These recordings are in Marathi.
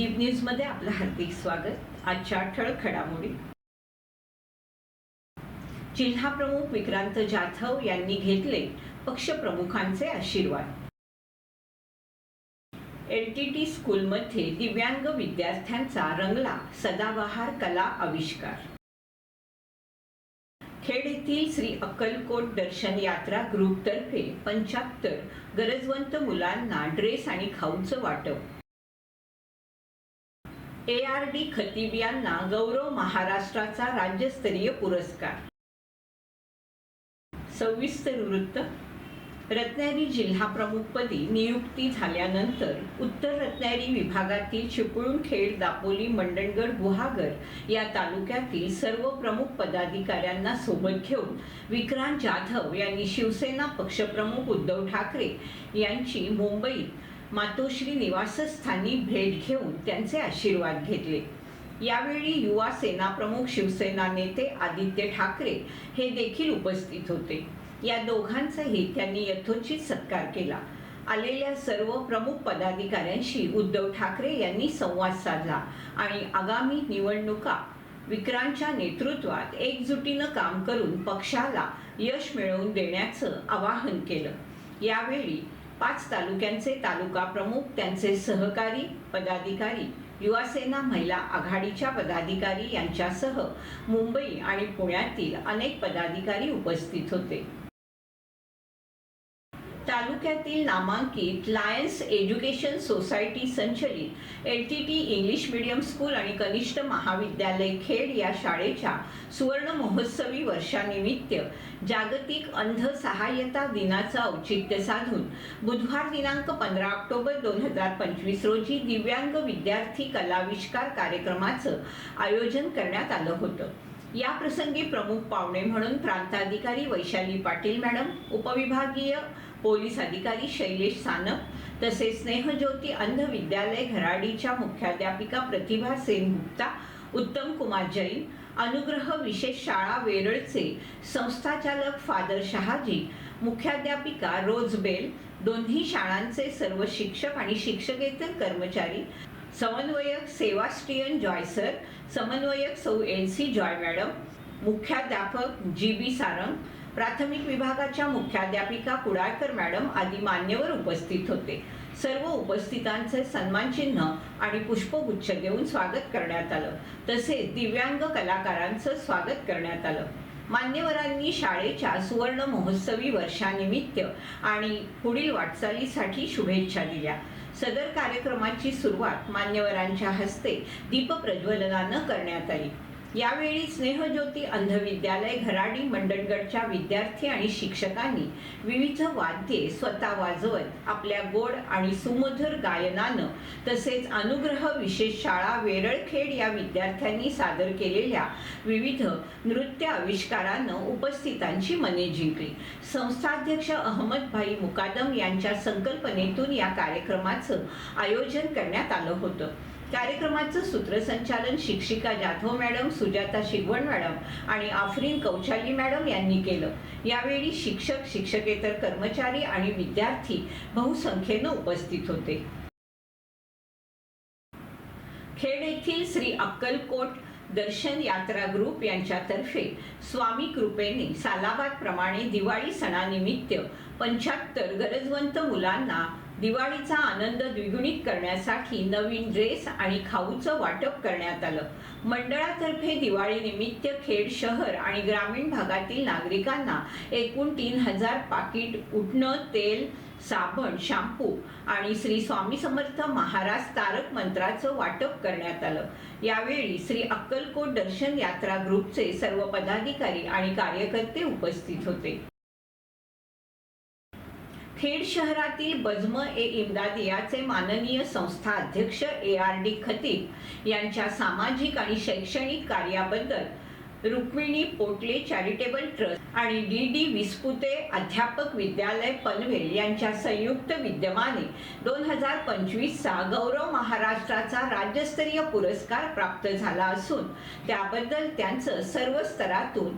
दीप न्यूजमध्ये आपलं हार्दिक स्वागत. आजच्या ठळक घडामोडी जिल्हाप्रमुख विक्रांत जाधव यांनी घेतले पक्षप्रमुखांचे आशीर्वाद. एलटीटी स्कूलमध्ये दिव्यांग विद्यार्थ्यांचा रंगला सदाबहार कला आविष्कार. खेड येथील श्री अक्कलकोट दर्शन यात्रा ग्रुपतर्फे पंच्याहत्तर गरजवंत मुलांना ड्रेस आणि खाऊचं वाटप. ए आर डी खतीब यांना गौरव महाराष्ट्राचा राज्यस्तरीय पुरस्कार. सविस्तर वृत्त. रत्नागिरी जिल्हा प्रमुखपदी नियुक्ती झाल्यानंतर उत्तर रत्नागिरी विभागातील चिपळूणखेड दापोली मंडणगड गुहागर या तालुक्यातील सर्व प्रमुख पदाधिकाऱ्यांना सोबत घेऊन विक्रांत जाधव यांनी शिवसेना पक्षप्रमुख उद्धव ठाकरे यांची मुंबईत मातोश्री निवासस्थानी भेट घेऊन त्यांचे आशीर्वाद घेतले. यावेळी युवा सेना प्रमुख शिवसेना नेते आदित्य ठाकरे हे देखील उपस्थित होते. या दोघांचाही त्यांनी यथोचित सत्कार केला. आलेल्या सर्व प्रमुख पदाधिकाऱ्यांशी उद्धव ठाकरे यांनी संवाद साधला आणि आगामी निवडणुका विक्रांतच्या नेतृत्वात एकजुटीनं काम करून पक्षाला यश मिळवून देण्याचं आवाहन केलं. यावेळी पाच तालुक्यांचे तालुका प्रमुख त्यांचे सहकारी पदाधिकारी युवासेना महिला आघाडीच्या पदाधिकारी यांच्यासह मुंबई आणि पुण्यातील अनेक पदाधिकारी उपस्थित होते. तालुक्यातील नामांकित लायन्स एज्युकेशन सोसायटी संचलित L T T English medium school आणि कनिष्ठ महाविद्यालय खेड या शाळेच्या सुवर्ण महोत्सवी वर्षानिमित्त जागतिक अंध सहाय्यता दिनाचं औचित्य साधून बुधवार दिनांक पंधरा ऑक्टोबर दोन हजार पंचवीस रोजी दिव्यांग विद्यार्थी कलाविष्कार कार्यक्रमाचं आयोजन करण्यात आलं होतं. या प्रसंगी प्रमुख पाहुणे म्हणून प्रांताधिकारी वैशाली पाटील मॅडम उपविभागीय पोलीस अधिकारी शैलेश सानप तसेच स्नेहज्योती अंध विद्यालय घराडीच्या मुख्याध्यापिका प्रतिभा सेनगुप्ता उत्तम कुमार जैन अनुग्रह विशेष शाळा वेरळचे संस्थाचालक फादर शहाजी मुख्याध्यापिका रोज बेल दोन्ही शाळांचे सर्व शिक्षक आणि शिक्षकेतर कर्मचारी समन्वयक सेवास्टियन जॉय सर समन्वयक सौ एल सी जॉय मॅडम मुख्याध्यापक जी बी सारंग प्राथमिक विभागाच्या मुख्याध्यापिका कुडाळकर मॅडम आदी मान्यवर उपस्थित होते. सर्व उपस्थितांचे सन्मानचिन्ह आणि पुष्पगुच्छ देऊन स्वागत करण्यात आलं. तसेच दिव्यांग कलाकारांचं स्वागत करण्यात आलं. मान्यवरांनी शाळेच्या सुवर्ण महोत्सवी वर्षानिमित्त आणि पुढील वाटचालीसाठी शुभेच्छा दिल्या. सदर कार्यक्रमाची सुरुवात मान्यवरांच्या हस्ते दीपप्रज्वलनानं करण्यात आली. यावेळी स्नेहज्योती अंध विद्यालय घराडी मंडणगडच्या विद्यार्थी आणि शिक्षकांनी विविध वाद्ये स्वतः वाजवत आपल्या गोड आणि सुमधुर गायनानं तसेच अनुग्रह विशेष शाळा वेरळखेड या विद्यार्थ्यांनी सादर केलेल्या विविध नृत्य आविष्कारानं उपस्थितांची मने जिंकली. संस्थाध्यक्ष अहमदभाई मुकादम यांच्या संकल्पनेतून या कार्यक्रमाचं आयोजन करण्यात आलं होतं. कार्यक्रमाचं सूत्रसंचालन शिक्षिका जाधव मॅडम सुजाता शिगवण मॅडम आणि आफरीन कौचाली मॅडम यांनी केलं. यावेळी शिक्षक शिक्षकेतर कर्मचारी आणि विद्यार्थी बहुसंख्येनं उपस्थित होते. खेड येथील श्री अक्कलकोट दर्शन यात्रा ग्रुप यांच्यातर्फे स्वामी कृपेने सालाबाद प्रमाणे दिवाळी सणानिमित्त पंच्याहत्तर गरजवंत मुलांना दिवाळीचा आनंद द्विगुणित करण्यासाठी नवीन ड्रेस आणि खाऊचं वाटप करण्यात आलं. मंडळातर्फे दिवाळीनिमित्त खेड शहर आणि ग्रामीण भागातील नागरिकांना एकूण तीन हजार पाकिट उठणं तेल साबण शॅम्पू आणि श्री स्वामी समर्थ महाराज तारक मंत्राचं वाटप करण्यात आलं. यावेळी श्री अक्कलकोट दर्शन यात्रा ग्रुपचे सर्व पदाधिकारी आणि कार्यकर्ते उपस्थित होते. खेड शहरातील बजम ए इम्दादियाचे माननीय संस्था अध्यक्ष ए आर डी खतीब यांच्या सामाजिक आणि शैक्षणिक कार्याबद्दल रुक्मिणी पोटले चॅरिटेबल ट्रस्ट आणि डी डी विस्पुते अध्यापक विद्यालय पनवेल यांच्या संयुक्त विद्यमाने दोन हजार पंचवीसचा गौरव महाराष्ट्राचा राज्यस्तरीय पुरस्कार प्राप्त झाला असून त्याबद्दल त्यांचं सर्व स्तरातून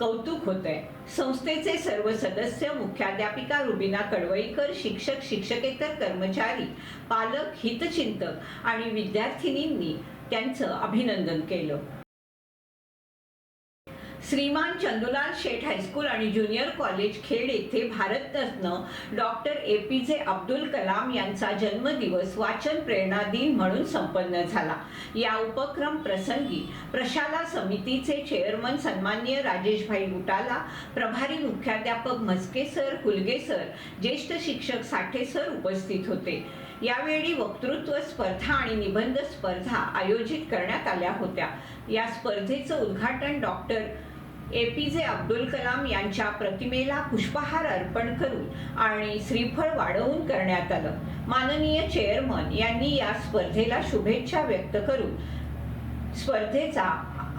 कौतुक होत आहे संस्थेचे सर्व सदस्य मुख्याध्यापिका रुबिना कडवईकर शिक्षक शिक्षकेतर कर्मचारी पालक हितचिंतक आणि विद्यार्थिनींनी त्यांचं अभिनंदन केलं. श्रीमान चंदुलाल शेठ हायस्कूल आणि ज्युनियर कॉलेज खेड येथे Bharat Ratna doctor A P J Abdul Kalam यांचा जन्मदिवस वाचन प्रेरणा दिन म्हणून संपन्न झाला. या उपक्रम प्रसंगी प्रशाला समितीचे चेअरमन सन्माननीय राजेशभाई बुटाला प्रभारी मुख्याध्यापक म्हस्के सर कुलगे सर ज्येष्ठ शिक्षक साठे सर उपस्थित होते. यावेळी वक्तृत्व स्पर्धा आणि निबंध स्पर्धा आयोजित करण्यात आल्या होत्या. या स्पर्धेचं उद्घाटन doctor A P J Abdul Kalam यांच्या प्रतिमेला पुष्पहार अर्पण करून आणि श्रीफळ वाढवून करण्यात आलं. माननीय चेअरमन यांनी या स्पर्धेला शुभेच्छा व्यक्त करून स्पर्धेचा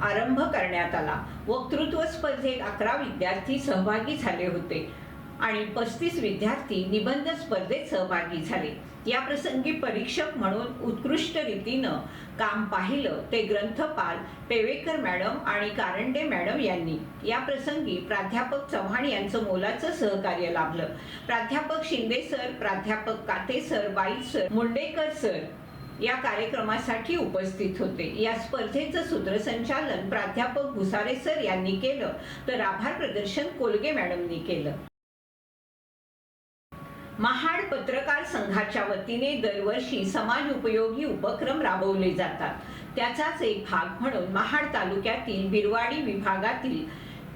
आरंभ करण्यात आला. वक्तृत्व स्पर्धेत अकरा विद्यार्थी सहभागी झाले होते आणि पस्तीस विद्यार्थी निबंध स्पर्धेत सहभागी झाले. या प्रसंगी परीक्षक म्हणून उत्कृष्ट रीतीनं काम पाहिलं ते ग्रंथपाल पेवेकर मॅडम आणि कारंडे मॅडम यांनी. या प्रसंगी प्राध्यापक चव्हाण यांचं मोलाचं सहकार्य लाभलं. प्राध्यापक शिंदे सर प्राध्यापक काते सर बाई सर मुंडेकर सर या कार्यक्रमासाठी उपस्थित होते. या स्पर्धेचं सूत्रसंचालन प्राध्यापक भुसारे सर यांनी केलं तर आभार प्रदर्शन कोलगे मॅडमनी केलं. महाड पत्रकार संघाच्या वतीने दरवर्षी समाज उपयोगी उपक्रम राबवले जातात. त्याचाच एक भाग म्हणून महाड तालुक्यातील बिरवाडी विभागातील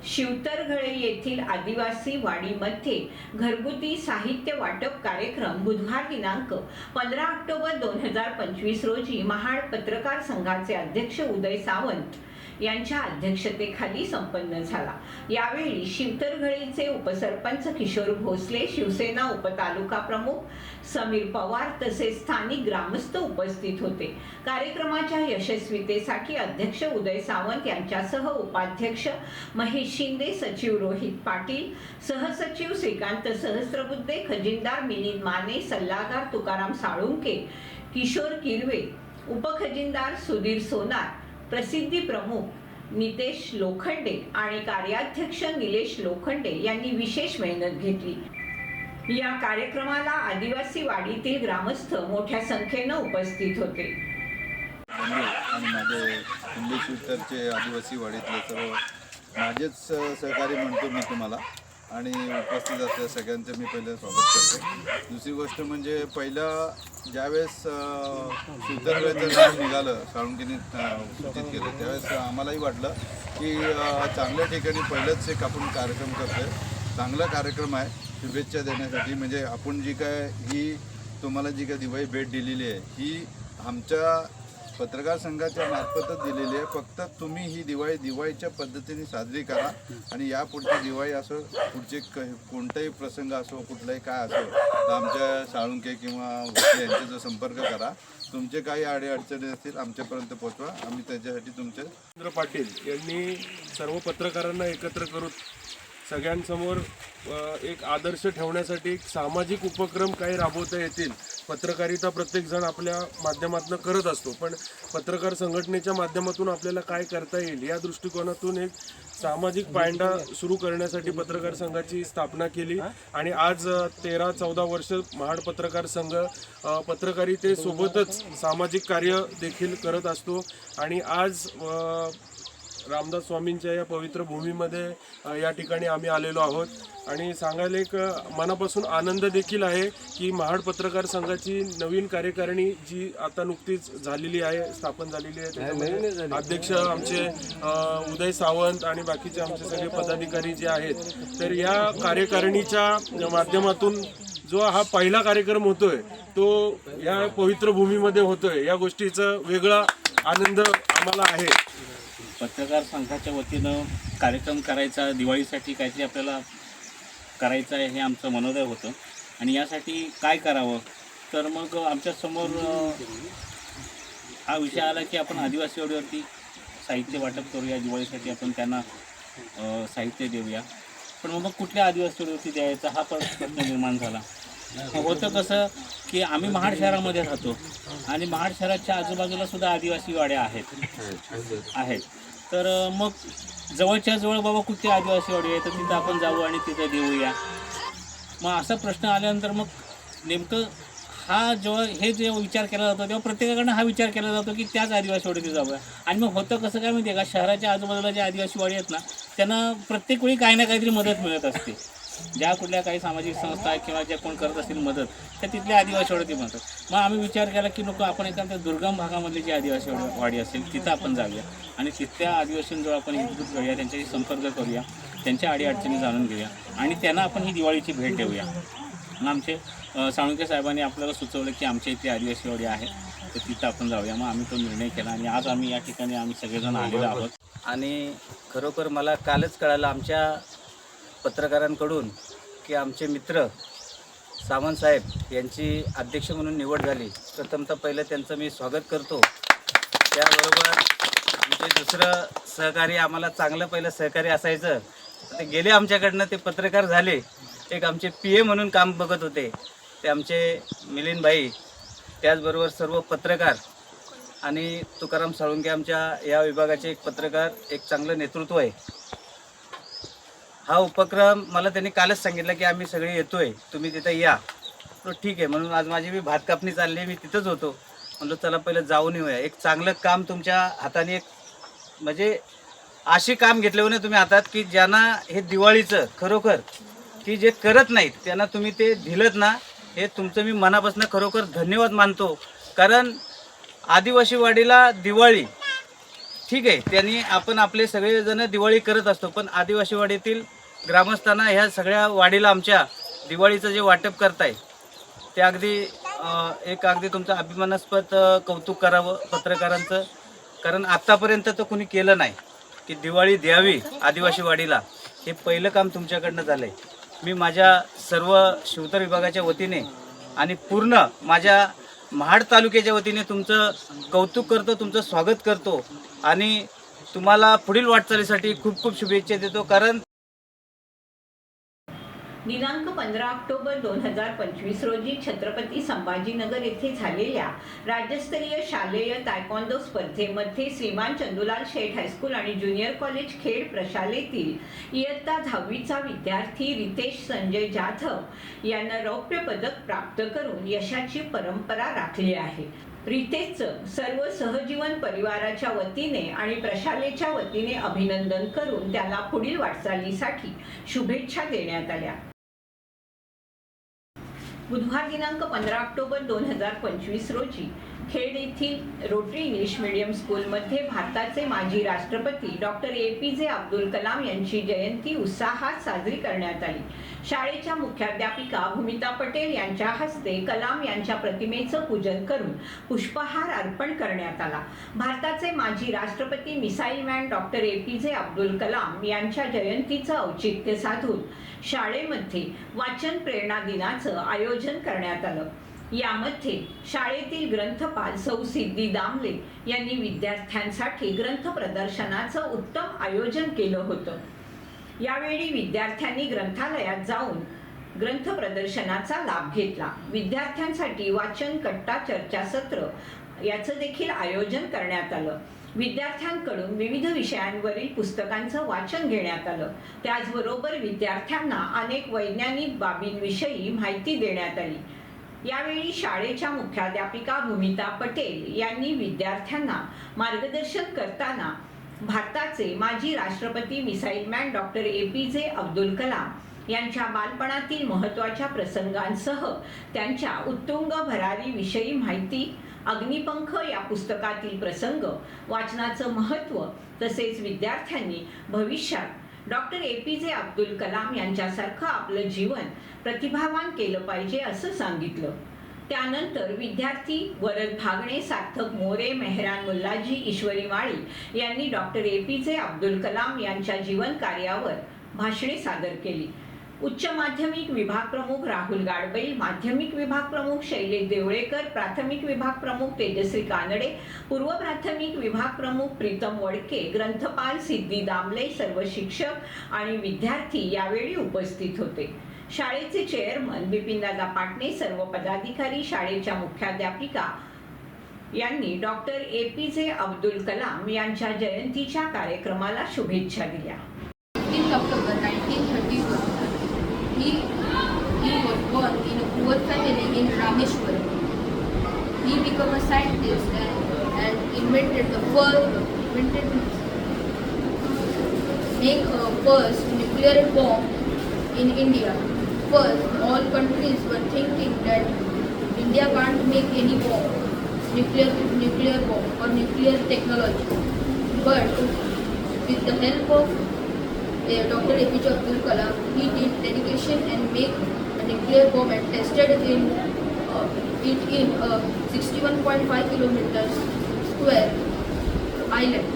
शिवतरघळे येथील आदिवासी वाडीमध्ये घरगुती साहित्य वाटप कार्यक्रम बुधवार दिनांक पंधरा ऑक्टोबर दोन हजार पंचवीस रोजी महाड पत्रकार संघाचे अध्यक्ष उदय सावंत यांच्या अध्यक्षतेखाली संपन्न झाला. यावेळी शिवतरघळीचे उपसरपंच किशोर भोसले शिवसेना उपतालुका प्रमुख समीर पवार तसेच स्थानिक ग्रामस्थ उपस्थित होते. कार्यक्रमाच्या यशस्वीतेसाठी अध्यक्ष उदय सावंत यांच्यासह उपाध्यक्ष महेश शिंदे सचिव रोहित पाटील सहसचिव श्रीकांत सहस्त्रबुद्धे खजिनदार मिलिंद माने सल्लागार तुकाराम साळुंके किशोर किरवे उपखजिनदार सुधीर सोनार प्रसिद्धी प्रमुख नितेश लोखंडे आणि कार्याध्यक्ष निलेश लोखंडे यांनी विशेष मेहनत घेतली. या कार्यक्रमाला आदिवासी वाडीतील ग्रामस्थ मोठ्या संख्येनं उपस्थित होते. आणि माझे आदिवासी वाडीतले सर्व माझेच सहकारी म्हणतो मी तुम्हाला. आणि उपस्थित असलेल्या सगळ्यांचं मी पहिलं स्वागत करतो. दुसरी गोष्ट म्हणजे पहिलं ज्यावेळेस सुतरवेचं नाव निघालं साळुंकीने सूचित केलं त्यावेळेस आम्हालाही वाटलं की चांगल्या ठिकाणी पहिलंच एक आपण कार्यक्रम करतोय. चांगला कार्यक्रम आहे शुभेच्छा देण्यासाठी. म्हणजे आपण जी काय ही तुम्हाला जी काय दिवाळी भेट दिलेली आहे ही आमच्या पत्रकार संघाच्या मार्फतच दिलेली आहे. फक्त तुम्ही ही दिवाळी दिवाळीच्या पद्धतीने साजरी करा आणि या पुढची दिवाळी असो पुढचे कोणताही प्रसंग असो कुठलाही काय असो तर आमच्या साळुंके किंवा यांच्याचा संपर्क करा. तुमचे काही अडीअडचणी असतील आमच्यापर्यंत पोहोचवा आम्ही त्याच्यासाठी तुमचे पाटील यांनी सर्व पत्रकारांना एकत्र करून सगळ्यांसमोर एक आदर्श ठेवण्यासाठी एक सामाजिक उपक्रम काही राबवता येतील पत्रकारिता प्रत्येकजण आपल्या माध्यमातून करत असतो. पण पत्रकार संघटनेच्या माध्यमातून आपल्याला काय करता येईल या दृष्टिकोनातून एक सामाजिक पायंडा सुरू करण्यासाठी पत्रकार संघाची स्थापना केली. आणि आज तेरा चौदा वर्ष महाड पत्रकार संघ पत्रकारितेसोबतच सामाजिक कार्य देखील करत असतो. आणि आज रामदास स्वामींच्या या पवित्र भूमीमध्ये या ठिकाणी आम्ही आलेलो आहोत. आणि सांगायला एक मनापासून आनंद देखील आहे की महाड पत्रकार संघाची नवीन कार्यकारिणी जी आता नुकतीच झालेली आहे स्थापन झालेली आहे. त्याच्यामध्ये अध्यक्ष आमचे उदय सावंत आणि बाकीचे आमचे सगळे पदाधिकारी जे आहेत. तर या कार्यकारिणीच्या माध्यमातून जो हा पहिला कार्यक्रम होतोय तो या पवित्र भूमीमध्ये होतोय. या गोष्टीचा वेगळा आनंद आम्हाला आहे. पत्रकार संघाच्या वतीनं कार्यक्रम करायचा दिवाळीसाठी काहीतरी आपल्याला करायचं आहे हे आमचं मनोदय होतं. आणि यासाठी काय करावं? तर मग आमच्यासमोर हा विषय आला की आपण आदिवासी वडीवरती साहित्य वाटप करूया दिवाळीसाठी आपण त्यांना साहित्य देऊया. पण मग कुठल्या आदिवासी वडीवरती द्यायचा? हा प्रश्न निर्माण झाला. होतं कसं की आम्ही महाड शहरामध्ये राहतो आणि महाड शहराच्या आजूबाजूला सुद्धा आदिवासी वाड्या आहेत. आहेत. तर मग जवळच्या जवळ बाबा कुठे आदिवासी वाडी आहे तर तिथं आपण जाऊ आणि तिथं देऊया. मग असा प्रश्न आल्यानंतर मग नेमकं हा जेव्हा हे जेव्हा विचार केला जातो तेव्हा प्रत्येकाकडनं हा विचार केला जातो की त्याच आदिवासी वाडीत जाऊया. आणि मग होतं कसं काय माहिती आहे का? शहराच्या आजूबाजूला जे आदिवासी वाडी आहेत ना त्यांना प्रत्येक वेळी काही ना काहीतरी मदत मिळत असते. ज्या कुठल्या काही सामाजिक संस्था किंवा ज्या कोण करत असतील मदत त्या तिथल्या आदिवासी वाडी म्हणतात मग आम्ही विचार केला की नको आपण एखाद्या दुर्गम भागामधली जी आदिवासी वाडी असेल तिथं आपण जाऊया आणि तिथल्या आदिवासींजवळ आपण एकत्रित करूया त्यांच्याशी संपर्क करूया त्यांच्या अडीअडचणी जाणून घेऊया आणि त्यांना आपण ही दिवाळीची भेट देऊया. मग आमचे साळुंके साहेबांनी आपल्याला सुचवलं की आमच्या इथे आदिवासी वाडी आहे तर तिथं आपण जाऊया. मग आम्ही तो निर्णय केला आणि आज आम्ही या ठिकाणी आम्ही सगळेजण आलेलो आहोत. आणि खरोखर मला कालच कळालं आमच्या पत्रकारांकडून की आमचे मित्र सावंत साहेब यांची अध्यक्ष म्हणून निवड झाली. प्रथमतः पहिलं त्यांचं मी स्वागत करतो. त्याबरोबर आमचे दुसरं सहकारी आम्हाला चांगलं पहिलं सहकारी असायचं. ते गेले आमच्याकडनं ते पत्रकार झाले. एक आमचे पी ए म्हणून काम बघत होते. ते आमचे मिलिंद भाई त्याचबरोबर सर्व पत्रकार आणि तुकाराम साळुंके आमच्या या विभागाचे एक पत्रकार एक चांगलं नेतृत्व आहे. हा उपक्रम मला त्यांनी कालच सांगितलं की आम्ही सगळे येतोय. तुम्ही तिथं या. तो ठीक आहे. म्हणून आज माझी मी भात कापणी चालली मी तिथंच होतो. म्हणलं चला पहिलं जाऊन येऊया. एक चांगलं काम तुमच्या हाताने एक म्हणजे अशी काम घेतले ना तुम्ही हातात की ज्यांना हे दिवाळीचं खरोखर की जे करत नाहीत त्यांना तुम्ही ते दिलत ना हे तुमचं मी मनापासून खरोखर धन्यवाद मानतो. कारण आदिवासी वाडीला दिवाळी ठीक आहे त्यांनी आपण आपले सगळेजण दिवाळी करत असतो पण आदिवासी वाडीतील ग्रामस्थांना ह्या सगळ्या वाडीला आमच्या दिवाळीचं जे वाटप करताय ते अगदी एक अगदी तुमचं अभिमानास्पद कौतुक करावं पत्रकारांचं. कारण आत्तापर्यंत तर कुणी केलं नाही की दिवाळी द्यावी आदिवासी वाडीला. हे पहिलं काम तुमच्याकडनं झालं आहे मी माझ्या सर्व शिवतर विभागाच्या वतीने आणि पूर्ण माझ्या महाड तालुक्याच्या वतीने तुमचं कौतुक करतो तुमचं स्वागत करतो आणि तुम्हाला पुढील वाटचालीसाठी खूप खूप शुभेच्छा देतो. कारण दिनांक पंधरा ऑक्टोबर दोन हजार पंचवीस रोजी छत्रपती संभाजीनगर येथे झालेल्या राज्यस्तरीय शालेय तायक्वांदो स्पर्धेमध्ये श्रीमान चंदुलाल शेठ हायस्कूल आणि ज्युनियर कॉलेज खेड प्रशालेतील इयत्ता दहावीचा विद्यार्थी रितेश संजय जाधव यांना रौप्य पदक प्राप्त करून यशाची परंपरा राखली आहे. रितेशचं सर्व सहजीवन परिवाराच्या वतीने आणि प्रशालेच्या वतीने अभिनंदन करून त्याला पुढील वाटचालीसाठी शुभेच्छा देण्यात आल्या. बुधवार दिनांक पंधरा ऑक्टोबर दोन हजार पंचवीस रोजी खेड येथील रोटरी इंग्लिश मीडियम स्कूलमध्ये भारताचे माजी राष्ट्रपती doctor A P J Abdul Kalam यांची जयंती उत्साहात साजरी करण्यात आली. शाळेच्या मुख्याध्यापिका भूमिता पटेल यांच्या हस्ते कलाम यांच्या प्रतिमेचं पूजन करून पुष्पहार अर्पण करण्यात आला. भारताचे माजी राष्ट्रपती missile man doctor A P J Abdul Kalam यांच्या जयंतीचं औचित्य साधून शाळेमध्ये वाचन प्रेरणा दिनाचं आयोजन करण्यात आलं. यामध्ये शाळेतील ग्रंथपाल सौ सिद्धी दामले यांनी विद्यार्थ्यांसाठी ग्रंथ प्रदर्शनाचं उत्तम आयोजन केलं होतं. यावेळी विद्यार्थ्यांनी ग्रंथालयात जाऊन ग्रंथ प्रदर्शनाचा लाभ घेतला. विद्यार्थ्यांसाठी वाचन कट्टा चर्चासत्र याचं देखील आयोजन करण्यात आलं. विद्यार्थ्यांकडून विविध विषयांवरील पुस्तकांचं वाचन घेण्यात आलं. त्याचबरोबर विद्यार्थ्यांना अनेक वैज्ञानिक बाबींविषयी माहिती देण्यात आली. यावेळी शाळेच्या मुख्याध्यापिका भूमिता पटेल यांनी विद्यार्थ्यांना मार्गदर्शन करताना भारताचे माजी राष्ट्रपती missile man doctor A P J Abdul Kalam यांच्या बालपणातील महत्त्वाच्या प्रसंगांसह त्यांच्या उत्तुंग भरारी विषयी माहिती अग्निपंख या पुस्तकातील प्रसंग वाचनाचं महत्त्व तसेच विद्यार्थ्यांनी भविष्यात doctor A P J Abdul Kalam यांच्यासारखं आपलं जीवन प्रतिभावान केलं पाहिजे असं सांगितलं. त्यानंतर विद्यार्थी वरद भागणे सार्थक मोरे मेहरान मुल्लाजी ईश्वरी माळी यांनी doctor A P J Abdul Kalam यांच्या जीवन कार्यावर भाषणे सादर केली. उच्च माध्यमिक विभाग प्रमुख राहुल गाडबैल माध्यमिक विभाग प्रमुख शैलेश देवळेकर प्राथमिक विभाग प्रमुख तेजश्री कानडे पूर्व प्राथमिक विभाग प्रमुख प्रीतम वडके ग्रंथपाल सिद्धी दामले सर्व शिक्षक आणि विद्यार्थी यावेळी उपस्थित होते. शाळेचे चेअरमन बिपिनदादा पाटणे सर्व पदाधिकारी शाळेच्या मुख्याध्यापिका यांनी doctor A P J Abdul Kalam यांच्या जयंतीच्या कार्यक्रमाला शुभेच्छा दिल्या. 15th October 1931, he, he was born in a poor family in Rameshwaram. He became a scientist and, and invented the first, invented, make a first nuclear bomb in India. First, all countries were thinking that India can't make any bomb, nuclear, nuclear bomb or nuclear technology. But with the help of Dr. APJ Abdul Kalam, he did dedication and make a nuclear bomb and tested in uh, it in a 61.5 kilometers square island.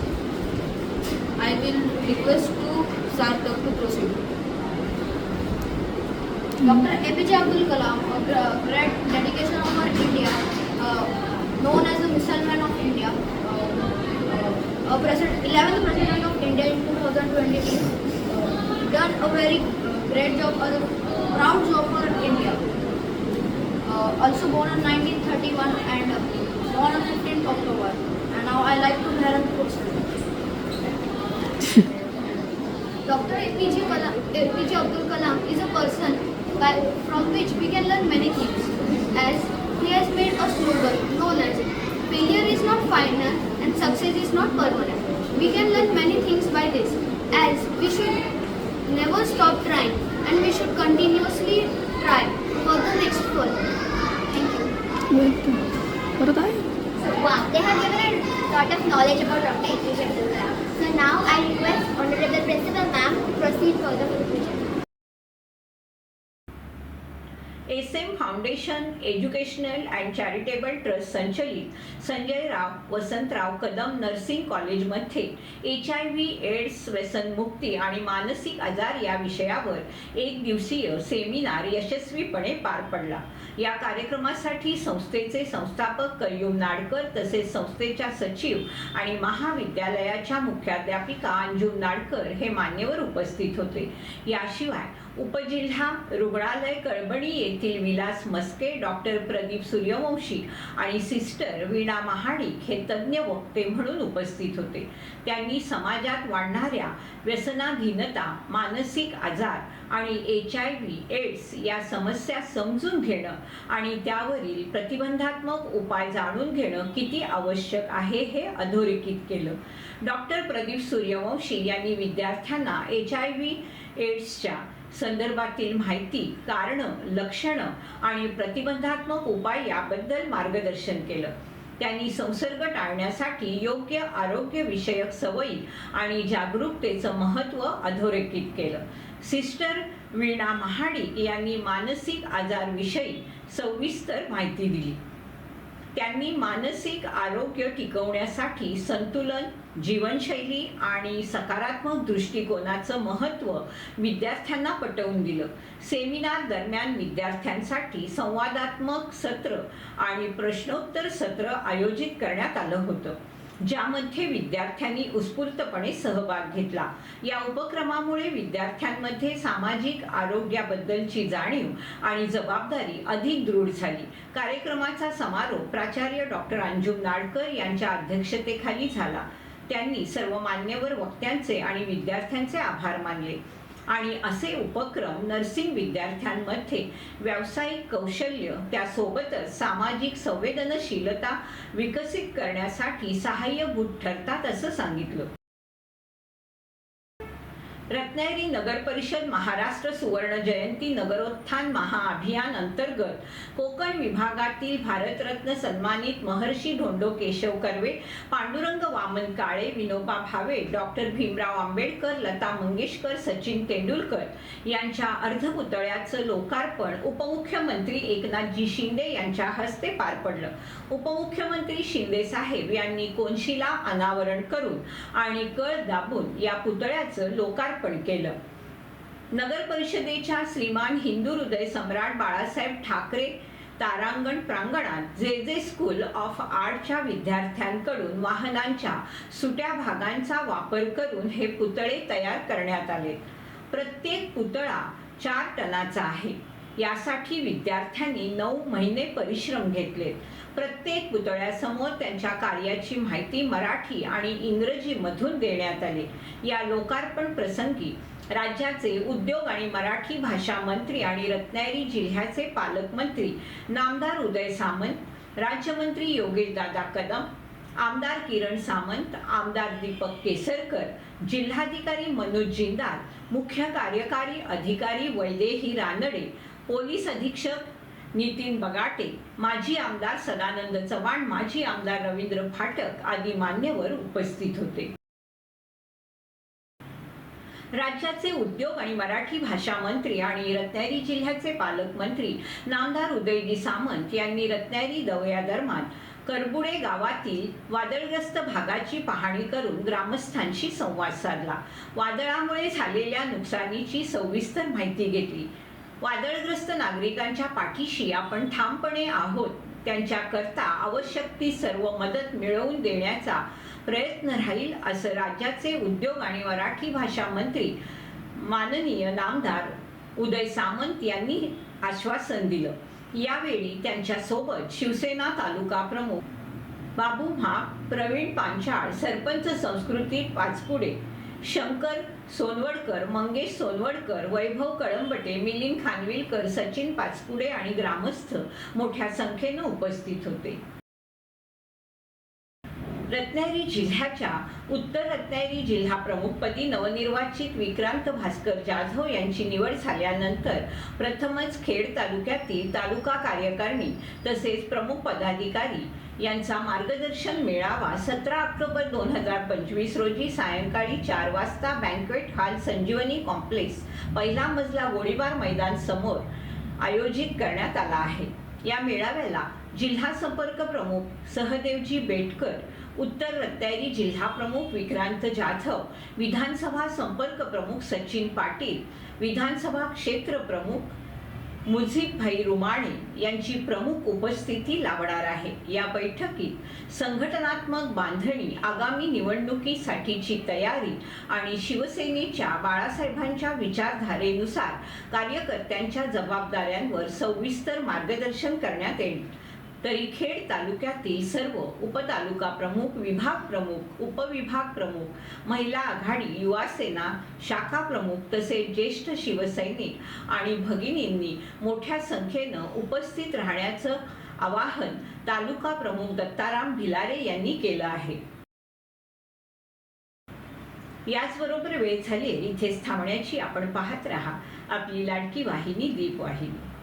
I will request to Sarthak to proceed. Dr. APJ Abdul Kalam, a great dedication of India, uh, known as the missile man of India, uh, uh, a president, 11th president of India in 2022, uh, done a very uh, great job, a proud job for India. Uh, also born in 1931 and uh, born on 15th October. And now I like to hear a question. Dr. APJ, Kalam, APJ Abdul Kalam is a person by, from which we can learn many things. As he has made a slogan known as failure is not final and success is not permanent. We can learn many things by this, as we should never stop trying and we should continuously try for the next goal. Thank you. So, wow, they have given a lot of knowledge about Dr. APJ So now I request Honorable Principal Ma'am to proceed further with the project. S M foundation educational and charitable trust संचलित. संजयराव वसंतराव कदम नर्सिंग कॉलेजमध्ये एच आय व्ही एड्स व्यसनमुक्ती आणि मानसिक आजार या विषयावर एक दिवसीय सेमिनार यशस्वीपणे पार पडला. या कार्यक्रमासाठी संस्थेचे संस्थापक कय्यूम नाडकर तसेच संस्थेच्या सचिव आणि महाविद्यालयाच्या मुख्याध्यापिका अंजुम नाडकर हे मान्यवर उपस्थित होते. याशिवाय उपजिल्हा रुग्णालय कळबणी येथील विलास मस्के डॉक्टर प्रदीप सूर्यवंशी आणि सिस्टर वीणा महाडिक हे तज्ज्ञ वक्ते म्हणून उपस्थित होते. त्यांनी समाजात वाढणाऱ्या व्यसनाधीनता मानसिक आजार आणि एच आय व्ही एड्स या समस्या समजून घेणं आणि त्यावरील प्रतिबंधात्मक उपाय जाणून घेणं किती आवश्यक आहे हे अधोरेखित केलं. डॉक्टर प्रदीप सूर्यवंशी यांनी विद्यार्थ्यांना एच आय व्ही एड्सच्या संदर्भातील माहिती कारणं लक्षणं आणि प्रतिबंधात्मक उपाय याबद्दल मार्गदर्शन केलं. त्यांनी संसर्ग टाळण्यासाठी योग्य आरोग्यविषयक सवयी आणि जागरूकतेचं महत्त्व अधोरेखित केलं. सिस्टर वीणा महाडिक यांनी मानसिक आजारविषयी सविस्तर माहिती दिली. त्यांनी मानसिक आरोग्य टिकवण्यासाठी संतुलन जीवनशैली आणि सकारात्मक दृष्टिकोनाचं महत्त्व विद्यार्थ्यांना पटवून दिलं. सेमिनार दरम्यान विद्यार्थ्यांसाठी संवादात्मक सत्र आणि प्रश्नोत्तर सत्र आयोजित करण्यात आलं होतं. ज्यामध्ये विद्यार्थ्यांनी उत्स्फूर्तपणे सहभाग घेतला. या उपक्रमामुळे विद्यार्थ्यांमध्ये सामाजिक आरोग्याबद्दलची जाणीव आणि जबाबदारी अधिक दृढ झाली. कार्यक्रमाचा समारोप प्राचार्य डॉक्टर अंजुम नाडकर यांच्या अध्यक्षतेखाली झाला. त्यांनी सर्व मान्यवर वक्त्यांचे आणि विद्यार्थ्यांचे आभार मानले. आणि असे उपक्रम नर्सिंग विद्यार्थ्यांमध्ये व्यावसायिक कौशल्य त्यासोबतच सामाजिक संवेदनशीलता विकसित करण्यासाठी सहाय्यभूत ठरतात असं सांगितलं. रत्नागिरी नगर परिषद महाराष्ट्र सुवर्ण जयंती नगरोत्थान महाअभियान अंतर्गत कोकण विभागातील भारतरत्न सन्मानित महर्षी धोंडो केशव कर्वे पांडुरंग वामन काळे विनोबा भावे डॉक्टर भीमराव आंबेडकर लता मंगेशकर सचिन तेंडुलकर यांच्या अर्धपुतळ्याचं लोकार्पण उपमुख्यमंत्री एकनाथजी शिंदे यांच्या हस्ते पार पडलं. उपमुख्यमंत्री शिंदे साहेब यांनी कोनशिला अनावरण करून आणि कळ दाबून या पुतळ्याचं लोकार्पण केलं. नगर परिषदेच्या श्रीमान हिंदू हृदय सम्राट बाळासाहेब ठाकरे तारांगण प्रांगणात जे जे स्कूल ऑफ आर्टच्या विद्यार्थ्यांकडून वाहनांच्या सुट्या भागांचा वापर करून हे पुतळे तयार करण्यात आले. प्रत्येक पुतळा चार टनाचा आहे. यासाठी विद्यार्थ्यांनी नऊ महिने परिश्रम घेतले. प्रत्येक पुतळ्यासमोर त्यांच्या कार्याची माहिती मराठी आणि इंग्रजीमधून देण्यात आली. या लोकार्पण प्रसंगी राज्याचे उद्योग आणि मराठी भाषा मंत्री आणि रत्नागिरी जिल्ह्याचे पालकमंत्री नामदार उदय सामंत राज्यमंत्री योगेशदादा कदम आमदार किरण सामंत आमदार दीपक केसरकर जिल्हाधिकारी मनोज जिंदाल मुख्य कार्यकारी अधिकारी वैदेही रानडे पोलीस अधीक्षक नितीन बगाटे माजी आमदार सदानंद चव्हाण माजी आमदार रवींद्र फाटक आदी मान्यवर उपस्थित होते. राज्याचे उद्योग आणि मराठी भाषा मंत्री आणि रत्नागिरी जिल्ह्याचे पालकमंत्री नामदार उदयजी सामंत यांनी रत्नागिरी दौऱ्यादरम्यान करबुडे गावातील वादळग्रस्त भागाची पाहणी करून ग्रामस्थांशी संवाद साधला. वादळामुळे झालेल्या नुकसानीची सविस्तर माहिती घेतली. वादळग्रस्त नागरिकांच्या पाठीशी आपण ठामपणे आहोत. त्यांच्याकरता आवश्यक ती सर्व मदत मिळवून देण्याचा प्रयत्न राहील असं राज्याचे उद्योग आणि मराठी भाषा मंत्री माननीय नामदार उदय सामंत यांनी आश्वासन दिलं. यावेळी त्यांच्यासोबत शिवसेना तालुका प्रमुख बाबू महा प्रवीण पांचाळ सरपंच संस्कृती पाचपुडे शंकर सोनवडकर मंगेश सोनवडकर वैभव कळंबटे मिलिंद खानविलकर सचिन पाचपुडे आणि ग्रामस्थ मोठ्या संख्येनं उपस्थित होते. रत्नागिरी जिल्ह्याच्या उत्तर रत्नागिरी जिल्हा प्रमुखपदी नवनिर्वाचित विक्रांत भास्कर जाधव यांची निवड झाल्यानंतर प्रथमच खेड तालुक्यातील तालुका कार्यकारिणी तसेच प्रमुख पदाधिकारी यांचा मार्गदर्शन मेळावा सतरा ऑक्टोबर दोन हजार पंचवीस रोजी सायंकाळी चार वाजता बँक्वेट हॉल संजीवनी कॉम्प्लेक्स पहिला मजला गोळीबार मैदान समोर आयोजित करण्यात आला आहे. या मेळाव्याला जिल्हा संपर्क प्रमुख सहदेवजी बेटकर उत्तर रत्नागिरी जिल्हा प्रमुख विक्रांत जाधव विधानसभा संपर्क प्रमुख सचिन पाटील विधानसभा क्षेत्र प्रमुख मुझीबभाई रुमाणे यांची प्रमुख उपस्थिती लाभणार आहे. या बैठकीत संघटनात्मक बांधणी आगामी निवडणुकीसाठीची तयारी आणि शिवसेनेच्या बाळासाहेबांच्या विचारधारेनुसार कार्यकर्त्यांच्या जबाबदाऱ्यांवर सविस्तर मार्गदर्शन करण्यात येईल. तरी खेड तालुक्यातील सर्व उपतालुका प्रमुख विभाग प्रमुख उपविभाग प्रमुख महिला आघाडी युवा सेना शाखा प्रमुख तसेच ज्येष्ठ शिवसैनिक आणि भगिनींनी मोठ्या संख्येनं उपस्थित राहण्याचं आवाहन तालुका प्रमुख दत्ताराम भिलारे यांनी केलं आहे. याचबरोबर वेळ झाली इथेच थांबण्याची आपण पाहत राहा. आपली लाडकी वाहिनी दीप वाहिनी